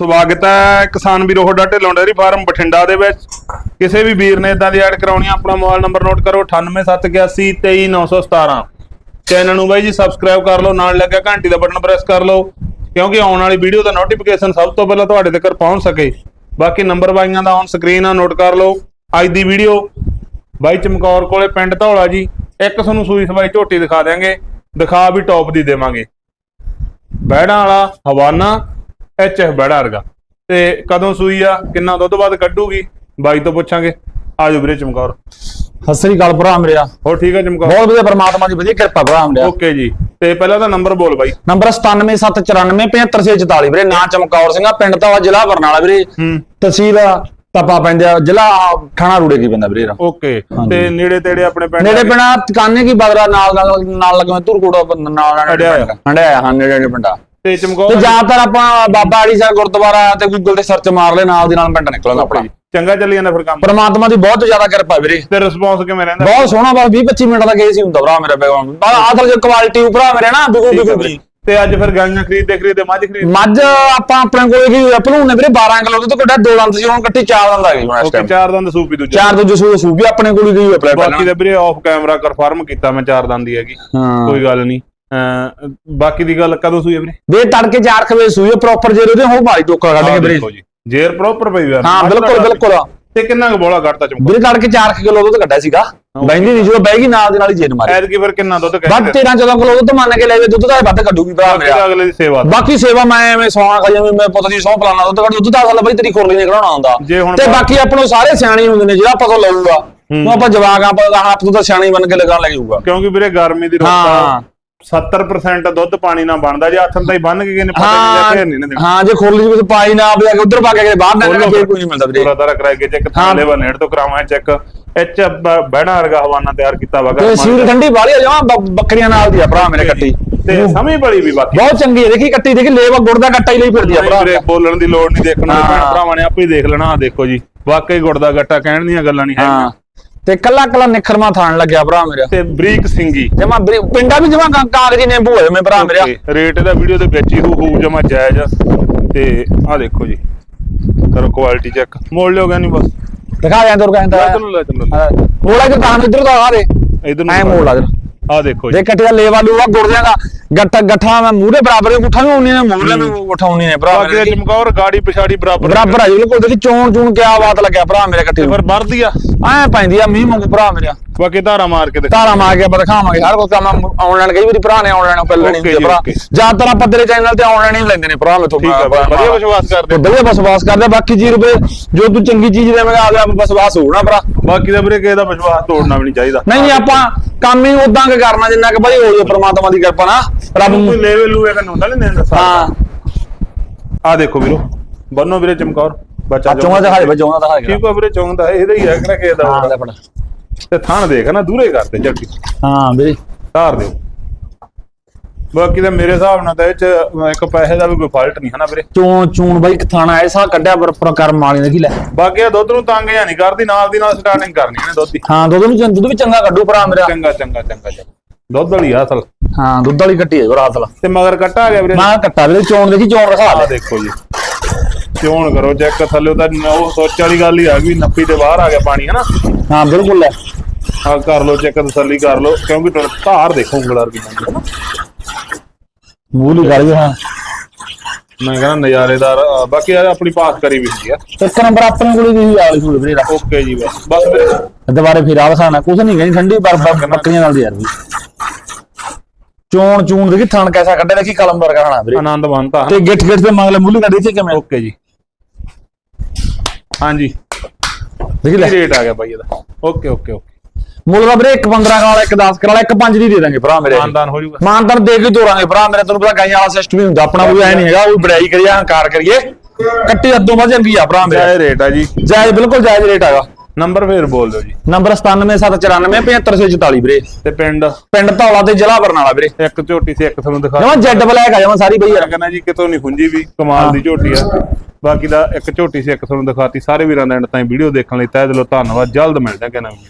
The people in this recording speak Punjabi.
ਸਵਾਗਤ ਹੈ ਕਿਸਾਨ ਵੀਰੋ ਤੁਹਾਡਾ ਢਿੱਲੋਂ ਡੇਅਰੀ ਫਾਰਮ ਬਠਿੰਡਾ ਦੇ ਵਿੱਚ। ਕਿਸੇ ਵੀ ਵੀਰ ਨੇ ਇਦਾਂ ਦੀ ਐਡ ਕਰਾਉਣੀ ਆ, ਆਪਣਾ ਮੋਬਾਈਲ ਨੰਬਰ ਨੋਟ ਕਰੋ 9871823917 ਚੈਨਲ ਨੂੰ ਬਾਈ ਜੀ ਸਬਸਕ੍ਰਾਈਬ ਕਰ ਲਓ ਨਾਲ ਲੱਗਿਆ ਘੰਟੀ ਦਾ ਬਟਨ ਪ੍ਰੈਸ ਕਰ ਲਓ ਕਿਉਂਕਿ ਆਉਣ ਵਾਲੀ ਵੀਡੀਓ ਦਾ ਨੋਟੀਫਿਕੇਸ਼ਨ ਸਭ ਤੋਂ ਪਹਿਲਾਂ ਤੁਹਾਡੇ ਤੱਕ ਪਹੁੰਚ ਸਕੇ। ਬਾਕੀ ਨੰਬਰ ਬਾਈਆਂ ਦਾ ਔਨ ਸਕਰੀਨ ਆ ਨੋਟ ਕਰ ਲਓ। ਅੱਜ ਦੀ ਵੀਡੀਓ ਬਾਈ ਚਮਕੌਰ ਕੋਲੇ ਪਿੰਡ ਧੌਲਾ ਜੀ ਇੱਕ ਤੁਹਾਨੂੰ ਸੂਈ ਸਵਾਈ ਝੋਟੀ ਦਿਖਾ ਦਿਆਂਗੇ ਦਿਖਾ ਵੀ ਟੌਪ ਦੀ ਦੇਵਾਂਗੇ। ਬੈੜਾਂ ਵਾਲਾ ਹਵਾਨਾ ਐਚਐਫ ਬੈੜਾ ਵਰਗਾ। ਤੇ ਕਦੋਂ ਸੂਈ ਆ ਕਿੰਨਾ ਦੁੱਧ ਬਾਅਦ ਕੱਢੂਗੀ? ਬਾਈ ਤੋਂ ਪੁੱਛਾਂਗੇ। ਆਜੋ ਵੀਰੇ ਚਮਕੌਰ। ਸਤਿ ਸ੍ਰੀ ਅਕਾਲ ਭਰਾ ਮੇਰਿਆ। ਹੋਰ ਠੀਕ ਹੈ ਚਮਕੌਰ? ਬਹੁਤ ਵਧੀਆ ਪਰਮਾਤਮਾ ਦੀ ਵਧੀਆ ਕਿਰਪਾ ਭਰਾ ਮੇਰਿਆ। ਓਕੇ ਜੀ। ਤੇ ਪਹਿਲਾਂ ਤਾਂ ਨੰਬਰ ਬੋਲ ਬਾਈ। ਨੰਬਰ 9774975644 ਵੀਰੇ ਨਾਂ ਚਮਕੌਰ ਸਿੰਘਾ ਪਿੰਡ ਤਾਂ ਜ਼ਿਲ੍ਹਾ ਬਰਨਾਲਾ ਵੀਰੇ। ਹੂੰ। ਤਹਿਸੀਲ ਤਪਾ ਪੈਂਦਾ ਜ਼ਿਲ੍ਹਾ ਠਾਣਾ ਰੂੜੇ ਕੀ ਪੈਂਦਾ ਵੀਰੇ ਓਕੇ। ਤੇ ਨੇੜੇ ਤੇੜੇ ਆਪਣੇ ਪਿੰਡ ਨੇੜੇ ਪਿੰਡਾ ਟਿਕਾਣੇ ਕੀ ਬਦਲਾ ਨਾਲ ਨਾਲ ਲੱਗਵੇਂ ਧੁਰਕੋੜਾ ਨਾਲ ਨਾਲ। ਹੰਡਿਆਇਆ ਹਾਂ ਨੇੜੇ ਨੇੜੇ ਪਿੰਡਾ ਤੇ ਤੇ ਚਮਕੌਰ ਜ਼ਿਆਦਾਤਰ ਆਪਾਂ ਬਾਬਾ ਆੜੀ ਸਾਹਿਬ ਗੁਰਦੁਆਰਾ ਤੇ ਗੂਗਲ ਤੇ ਸਰਚ ਮਾਰ ਲੈ ਨਾਲ ਦੀ ਨਾਲ ਪਿੰਡ ਨਿਕਲਦਾ ਆਪਣਾ। ਚੰਗਾ ਚੱਲੀ ਜਾਂਦਾ ਫਿਰ ਕੰਮ। ਪਰਮਾਤਮਾ ਦੀ ਬਹੁਤ ਜ਼ਿਆਦਾ ਕਿਰਪਾ ਵੀਰੇ। ਤੇ ਰਿਸਪੌਂਸ ਕਿਵੇਂ ਰਹਿੰਦਾ? ਬਹੁਤ ਸੋਹਣਾ ਬਸ 20 25 ਮਿੰਟ ਦਾ ਕੇਸ ਹੀ ਹੁੰਦਾ ਭਰਾ ਮੇਰਾ ਬੇਗਮ ਬਸ ਆਖਰ ਜੇ ਕੁਆਲਿਟੀ ਭਰਾ ਮੇਰੇ ਨਾ ਬਿਗੂ ਬਿਗੂ ਵੀਰੇ। ਤੇ ਅੱਜ ਫਿਰ ਗਾਈਆਂ ਖਰੀਦਦੇ ਖਰੀਦਦੇ ਮੱਝ ਖਰੀਦ ਮੱਝ ਆਪਾਂ ਆਪਣੇ ਕੋਲੇ ਕੀ ਭਲੂਣ ਨੇ ਵੀਰੇ 12 ਕਿਲੋ ਤੋਂ ਘੱਟਾ ਦੋ ਦੰਦ ਸੀ ਹੁਣ ਕੱਟੀ ਚਾਰ ਦੰਦ ਆ ਗਈ ਹੁਣ ਇਸ ਟਾਈਮ ਚਾਰ ਦੰਦ ਸੂਪੀ ਦੂਜਾ। ਚਾਰ ਤੋਂ ਜਸੂ ਸੂ ਵੀ ਆਪਣੇ ਕੋਲੇ ਗਈ ਆਪਣੇ ਬਾਕੀ ਦਾ ਵੀਰੇ ਆਫ ਕੈਮਰਾ ਕਨਫਰਮ ਕੀਤਾ ਮੈਂ ਚਾਰ ਦੰਦ ਦੀ ਹੈਗੀ। ਕੋਈ ਗੱਲ ਨਹੀਂ। ਬਾਕੀ ਦੀ ਗੱਲ ਕਦੋਂ ਸੂਈ ਆ ਵੀਰੇ? ਦੇ ਤੜਕੇ 4 ਖਵੇ ਸੂਈ ਪ੍ਰੋਪਰ ਜੇ ਉਹਦੇ ਹੋ ਮਾਰੀ ਟੋਕਾ ਕੱਢ ਕੇ ਵੀਰੇ। ਜੀ। ਜੇਰ ਪ੍ਰੋਪਰ ਪਈ ਹੋਇਆ ਹਾਂ ਦਾ ਬਿਲਕੁਲ ਬਿਲਕੁਲ। ਤੇ ਕਿੰਨਾ ਕੁ ਬੋਲਾ ਕੱਢਤਾ ਚਮਕਾ? ਵੀਰੇ ਤੜਕੇ 4 ਕਿਲੋ ਦੁੱਧ ਕੱਢਿਆ ਸੀਗਾ। ਬੈਂਦੀ ਨਹੀਂ ਜਦੋਂ ਬਹਿ ਗਈ ਨਾਲ ਦੇ ਨਾਲ ਹੀ ਜੇਨ ਮਾਰੀ। ਐਦ ਕੀ ਫਿਰ ਕਿੰਨਾ ਦੁੱਧ ਵੱਧ ਕਹਿੰਦੇ 13 14 ਕਿਲੋ ਦੁੱਧ ਮੰਨ ਕੇ ਲੈ ਵੇ ਦੁੱਧ ਦਾ ਇਹ ਵੱਧ ਕੱਢੂਗੀ ਭਰਾ ਮੇਰਾ। ਦਾ ਅਗਲੇ ਦੀ ਸੇਵਾ ਬਾਕੀ ਸੇਵਾ ਮੈਂ ਐਵੇਂ ਸੌਣਾ ਖਾ ਜਿਵੇਂ ਮੈਂ ਪਤਾ ਨਹੀਂ ਸੌ ਪਲਾਣਾ ਦੁੱਧ ਕੱਢ ਦੁੱਧ ਦਾ ਅਸਲ ਬਈ ਤੇਰੀ ਖੁਰਲੀ ਨਿਕਲਣਾ ਹੁੰਦਾ। ਜੇ ਹੁਣ ਤੇ ਬਾਕੀ ਆਪਾਂ ਨੂੰ ਸਾਰੇ ਸਿਆਣੇ ਹੁੰਦੇ ਨੇ ਜਿਹੜਾ ਆਪਾਂ ਤੋਂ ਲਊਗਾ ਉਹ ਆਪਾਂ ਜਵਾਕ ਆਪਾਂ ਆਪ ਤੋਂ ਤਾਂ ਸਿਆਣੀ ਬਣ ਕੇ ਲਗਾਉਣ ਲੱਗ ਜਾਊਗਾ। ਕਿਉਂਕਿ ਵੀਰੇ ਗਰਮੀ ਦੀ। ਆ 70% ਦੁੱਧ ਪਾਣੀ ਨਾਲ ਬਣਦਾ ਜੇ ਹੱਥਾਂ ਤਾਂ ਹੀ ਬੰਨ ਕੇ ਕਿਨੇ ਪਤਾ ਨਹੀਂ ਹਾਂ ਲੱਗੇ ਨਹੀਂ ਨੇ ਹਾਂ ਜੇ ਖੁਰਲੀ ਵਿੱਚ ਪਾਈ ਨਾ ਆਵੇ ਕਿ ਉਧਰ ਪਾ ਕੇ ਬਾਹਰ ਨਾ ਨਿਕਲੇ ਫਿਰ ਕੋਈ ਨਹੀਂ ਮਿਲਦਾ ਵੀਰੇ। ਪੂਰਾ ਤਰ੍ਹਾਂ ਕਰਾਏ ਕੇ ਚੈੱਕ ਥਾਲੇ ਵਾ ਨੇੜ ਤੋਂ ਕਰਾਵਾਂ ਚੈੱਕ। ਐਚ ਬਹਿਣਾ ਵਰਗਾ ਹਵਾਨਾ ਤਿਆਰ ਕੀਤਾ ਵਾ ਤੇ ਸੀਲ ਠੰਡੀ ਵਾਲੀ ਆ ਜਮਾ ਬੱਕਰੀਆਂ ਨਾਲ ਦੀ ਆ ਭਰਾ ਮੇਰੇ ਕੱਟੀ। ਤੇ ਸਮਝ ਬੜੀ ਵੀ ਬਾਕੀ। ਬਹੁਤ ਚੰਗੀ ਹੈ ਦੇਖੀ ਕੱਟੀ ਦੇਖੀ ਲੇਵਾ ਗੁੜ ਦਾ ਕੱਟਾ ਹੀ ਲਈ ਫਿਰਦੀ ਆ ਭਰਾ। ਵੀਰੇ ਬੋਲਣ ਦੀ ਲੋੜ ਨਹੀਂ ਦੇਖਣ। ਭੈਣ ਭਰਾਵਾਂ ਨੇ ਆਪੇ ਹੀ ਦੇਖ ਲੈਣਾ ਦੇਖੋ ਜੀ। ਵਾਕਈ ਗੁੜ ਦਾ ਗੱਟਾ ਕਹਿਣ ਦੀਆਂ ਗੱਲਾਂ ਨਹੀਂ ਹਾਂ ਹੈ। ਤੇ ਕੱਲਾ ਕੱਲਾ ਨਿਖਰਮਾ ਥਾਣ ਲੱਗਿਆ ਭਰਾ ਮੇਰਾ। ਤੇ ਬਰੀਕ ਸਿੰਗੀ। ਜਮਾ ਪਿੰਡਾ ਵੀ ਜਮਾ ਕਾਗਜੀ ਨਿੰਬੂ ਹੋਏ ਮੇ ਭਰਾ ਮੇਰਾ। ਰੇਟ ਦਾ ਵੀਡੀਓ ਦੇ ਵਿੱਚ ਹੀ ਹੋਊ ਜਮਾ ਜਾਇਜ਼ ਤੇ ਆਹ ਦੇਖੋ ਜੀ। ਕਰੋ ਕੁਆਲਿਟੀ ਚੈੱਕ ਮੋੜ ਲਿਓ ਨਹੀਂ ਬਸ। ਦਿਖਾ ਜਾਂ ਲੈ ਚਲੋ ਮੋੜਾ ਕਿ ਤਾਂ ਇਧਰ ਦਾ ਆ ਦੇ। ਇਧਰ ਨੂੰ ਐ ਮੋੜ ਲਾ ਦੇ। ਆਹ ਦੇਖੋ ਜੀ। ਕੱਟਿਆ ਲੇਵਾ ਲੂਵਾ ਗੁਰਦਿਆਂ ਦਾ ਗੱਟਾ ਗੱਠਾ ਮੈਂ ਮੂਹਰੇ ਬਰਾਬਰ ਉਠਾ ਵੀ ਉਨੀ ਨੇ ਮੂਹਰੇ ਨੂੰ ਉਠਾਉਣੀ ਨੇ ਭਰਾ ਬਾਕੀ ਦਾ ਚਮਕੌਰ ਗਾੜੀ ਪਿਛਾੜੀ ਬਰਾਬਰ ਬਰਾਬਰ ਆ ਜੀ ਬਿਲਕੁਲ ਦੇਖੀ ਚੋਣ ਚੂਣ ਕਿਆ ਬਾਤ ਲੱਗਿਆ ਭਰਾ ਮੇਰੇ ਕੱਟੇ ਫਿਰ ਵਰਦੀ ਆ। ਐ ਪੈਂਦੀ ਆ ਮੀਂਹ ਮੰਗੂ ਭਰਾ ਮੇਰਾ। ਬਾਕੀ ਧਾਰਾ ਮਾਰ ਕੇ ਦੇਖੋ। ਤਾਰਾ ਮਾਰ ਕੇ ਆਪਾਂ ਦਿਖਾਵਾਂਗੇ। ਹਰ ਕੋਈ ਕੰਮ ਆਨਲਾਈਨ ਕਈ ਵਾਰੀ ਭਰਾ ਨੇ ਆਨਲਾਈਨ ਪਹਿਲਾਂ ਨਹੀਂ ਭਰਾ। ਜ਼ਿਆਦਾਤਰ ਆਪਾਂ ਤੇਰੇ ਚੈਨਲ ਤੇ ਆਨਲਾਈਨ ਹੀ ਲੈਂਦੇ ਨੇ ਭਰਾ ਮੇਥੋਂ ਆ ਵਧੀਆ ਵਿਸ਼ਵਾਸ ਕਰਦੇ ਵਧੀਆ ਵਿਸ਼ਵਾਸ ਕਰਦੇ ਬਾਕੀ ਜੀ ਰੁਪਏ ਜੋ ਤੂੰ ਚੰਗੀ ਚੀਜ਼ ਦੇਵੇਂਗਾ ਆਪੇ ਵਿਸ਼ਵਾਸ ਹੋਣਾ ਭਰਾ। ਬਾਕੀ ਦਾ ਵੀਰੇ ਕਿਸੇ ਦਾ ਵਿਸ਼ਵਾਸ ਤੋੜਨਾ ਵੀ ਨਹੀਂ ਚਾਹੀਦਾ। ਨਹੀਂ ਨਹੀਂ ਆਪਾਂ ਕੰਮ ਹੀ ਉਦਾਂ ਕਿ ਕਰਨਾ ਜਿੰਨਾ ਕਿ ਭਾਈ ਹੋ ਜੇ ਪ੍ਰਮਾਤਮਾ ਦੀ ਕਿਰਪਾ ਨਾਲ। ਰੱਬ ਕੋਈ ਨੂੰ ਲੈਵਲ ਲੂਏ ਕਨ ਹੁੰਦਾ ਨਹੀਂ ਦੱਸਾਂ ਹਾਂ। ਆ ਦੇਖੋ ਵੀਰੋ ਬੰਨੋ ਵੀਰੇ ਚਮਕੌਰ ਬੱਚਾ ਚੋਣਾ ਦਿਖਾ ਦੇ ਬਈ ਚੋਣਾ ਦਿਖਾ ਦੇ। ਠੀਕ ਆ ਵੀਰੇ ਚੌਂਦਾ ਇਹਦਾ ਹੀ ਹੈ ਕਿ ਨਾ ਕਿਸੇ ਦਾ ਹਾਂ। ਲੈ ਫੜ। ਤੇ ਥਾਣ ਦੇਖ ਨਾ ਦੂਰੇ ਕਰਦੇ ਝੱਟੀ ਹਾਂ ਵੀਰੇ। ਧਾਰ ਦਿਓ। ਬਾਕੀ ਤਾਂ ਮੇਰੇ ਹਿਸਾਬ ਨਾਲ ਤਾਂ ਇਹ ਚ ਇੱਕ ਪੈਸੇ ਦਾ ਵੀ ਕੋਈ ਫਾਲਟ ਨਹੀਂ ਹੈ ਨਾ ਵੀਰੇ। ਚੋਣ ਚੂਣ ਬਾਈ ਥਾਣਾ ਐਸਾ ਕੱਢਿਆ ਪਰ ਪਰ ਕਰਮ ਵਾਲੀ ਨੇ ਕੀ ਲੈ। ਬਾਕੀ ਇਹ ਦੁੱਧ ਨੂੰ ਤੰਗ ਜਾਂ ਨਹੀਂ ਕਰਦੀ ਨਾਲ ਦੀ ਨਾਲ ਸਟਾਰਟਿੰਗ ਕਰਨੀ ਇਹਨੇ ਦੁੱਧ ਦੀ। ਹਾਂ ਦੁੱਧ ਵੀ ਦੁੱਧ ਵੀ ਚੰਗਾ ਕੱਢੂ ਭਰਾ ਮੇਰਾ। ਚੰਗਾ ਚੰਗਾ ਚੰਗਾ ਚੰਗਾ। ਦੁੱਧ ਵਾਲੀ ਆ ਅਸਲ ਹਾਂ ਦੁੱਧ ਵਾਲੀ ਕੱਟੀ ਹੈ ਜੋ ਰਾਤ ਲਾ ਤੇ ਮਗਰ ਕੱਟਾ ਆ ਗਿਆ ਵੀਰੇ। ਮੈਂ ਕੱਟਾ ਵੀਰੇ ਚੋਣ ਦੇਖੀ ਚੋਣ ਰਖਾ ਆ ਲੈ ਦੇਖੋ ਜੀ। ਚੋਣ ਕਰੋ ਚੈੱਕ ਥੱਲੇ ਤਾਂ ਉਹ ਸੋਚ ਵਾਲੀ ਗੱਲ ਹੀ ਆ ਗਈ ਨੱਪੀ ਤੇ ਬਾਹਰ ਆ ਗਿਆ ਪਾਣੀ ਹਨਾ। ਹਾਂ ਬਿਲਕੁਲ ਲੈ। ਆ ਕਰ ਲੋ ਚੈੱਕ ਤਸੱਲੀ ਕਰ ਲੋ ਕਿਉਂਕਿ ਤੁਹਾਨੂੰ ਧਾਰ ਦੇਖੋ ਉਂਗਲਰ ਦੀ ਹਨਾ ਮੂਲੀ ਕਰ ਗਿਆ ਮੈਂ ਕਹਿੰਦਾ ਨਜ਼ਾਰੇਦਾਰ ਅ, ਬਾਕੀ ਯਾਰ ਆਪਣੀ ਪਾਸ ਕਰੀ ਵੀ ਹੁੰਦੀ ਆ। ਇੱਕ ਨੰਬਰ ਆਪਣੇ ਕੋਲ ਵੀ ਆਲੀ ਸੂਲ ਵੀਰੇ ਰੱਖ ਓਕੇ ਜੀ ਬਸ। ਬਸ ਵੀਰੇ ਦੁਬਾਰੇ ਫਿਰ ਆਵਸਾਨਾ ਕੁਛ ਨਹੀਂ ਗਈ ਠੰਡੀ ਪਰ ਪਰ ਬੱਕਰੀਆਂ ਨਾਲ ਦੀ ਯਾਰ ਵੀ। ਚੋਣ ਚੂਣ ਦੇਖੀ ਥਣ ਕੈਸਾ ਕੱਢਿਆ ਦੇਖੀ ਕਲਮ ਵਰਗਾ ਖਾਣਾ ਵੀਰੇ। ਆਨੰਦ ਬੰਤਾ ਤੇ ਗਿੱਠ ਗਿੱਠ ਤੇ ਮੰਗ ਲੈ ਮੂਲੀ ਕੱਢੀ ਤੇ ਕਿਵੇਂ? ਓਕੇ ਜੀ। ਹਾਂਜੀ। ਦੇਖੀ ਲੈ। ਕੀ ਰੇਟ ਆ ਗਿਆ ਬਾਈ ਇਹਦਾ? Okay okay okay. ਮੁੱਲ ਦਾ ਵੀਰੇ ਇੱਕ 15 ਵਾਲਾ ਇੱਕ 10 ਵਾਲਾ ਇੱਕ 5 ਦੀ ਦੇ ਦਾਂਗੇ ਭਰਾ ਮੇਰੇ। ਮਾਨਦਾਨ ਹੋ ਜਾਊਗਾ। ਮਾਨਦਾਨ ਦੇ ਕੇ ਤੋਰਾਂਗੇ ਭਰਾ ਮੇਰੇ ਤੈਨੂੰ ਪਤਾ ਗਾਈਆਂ ਵਾਲਾ ਸਿਸਟਮ ਹੀ ਹੁੰਦਾ ਆਪਣਾ ਕੋਈ ਐ ਨਹੀਂ ਹੈਗਾ ਉਹ ਬੜਾਈ ਕਰੀਏ ਹੰਕਾਰ ਕਰੀਏ। ਕੱਟੀ ਅੱਧੋਂ ਵੱਧ ਜਾਂਦੀ ਆ ਭਰਾ ਮੇਰੇ। ਜਾਇ ਰੇਟ ਆ ਜੀ। ਜਾਇਜ਼ ਬਿਲਕੁਲ ਜਾਇਜ਼ ਰੇਟ ਹੈਗਾ। ਨੰਬਰ ਫੇਰ ਬੋਲ ਦਿਓ ਜੀ। ਨੰਬਰ 9774975644 ਵੀਰੇ। ਤੇ ਪਿੰਡ? ਪਿੰਡ ਧੌਲਾ ਤੇ ਜ਼ਿਲ੍ਹਾ ਬਰਨਾਲਾ ਵੀਰੇ। ਇੱਕ ਝੋਟੀ ਸੀ ਇੱਕ ਤੁਹਾਨੂੰ ਦਿਖਾ ਜਮਾ ਜੈਡ ਬਲੈਕ ਆ ਜਮਾ ਸਾਰੀ ਬਈ ਯਾਰ ਕਹਿੰਦਾ ਜੀ ਕਿਤੋਂ ਨਹੀਂ ਖੁੰਜੀ ਵੀ ਕਮਾਲ ਦੀ ਝੋਟੀ ਆ। ਬਾਕੀ ਦਾ ਇੱਕ ਝੋਟੀ ਸੀ ਇੱਕ ਤੁਹਾਨੂੰ ਦਿਖਾਤੀ। ਸਾਰੇ ਵੀਰਾਂ ਦਾ ਐਂਡ ਤਾਈਂ ਵੀਡੀਓ ਦੇਖਣ ਲਈ ਤਹਿ ਦਿਲੋਂ ਧੰਨਵਾਦ। ਜਲਦ ਮਿਲਦੇ ਹਾਂ ਕਿ ਨਵੀਂ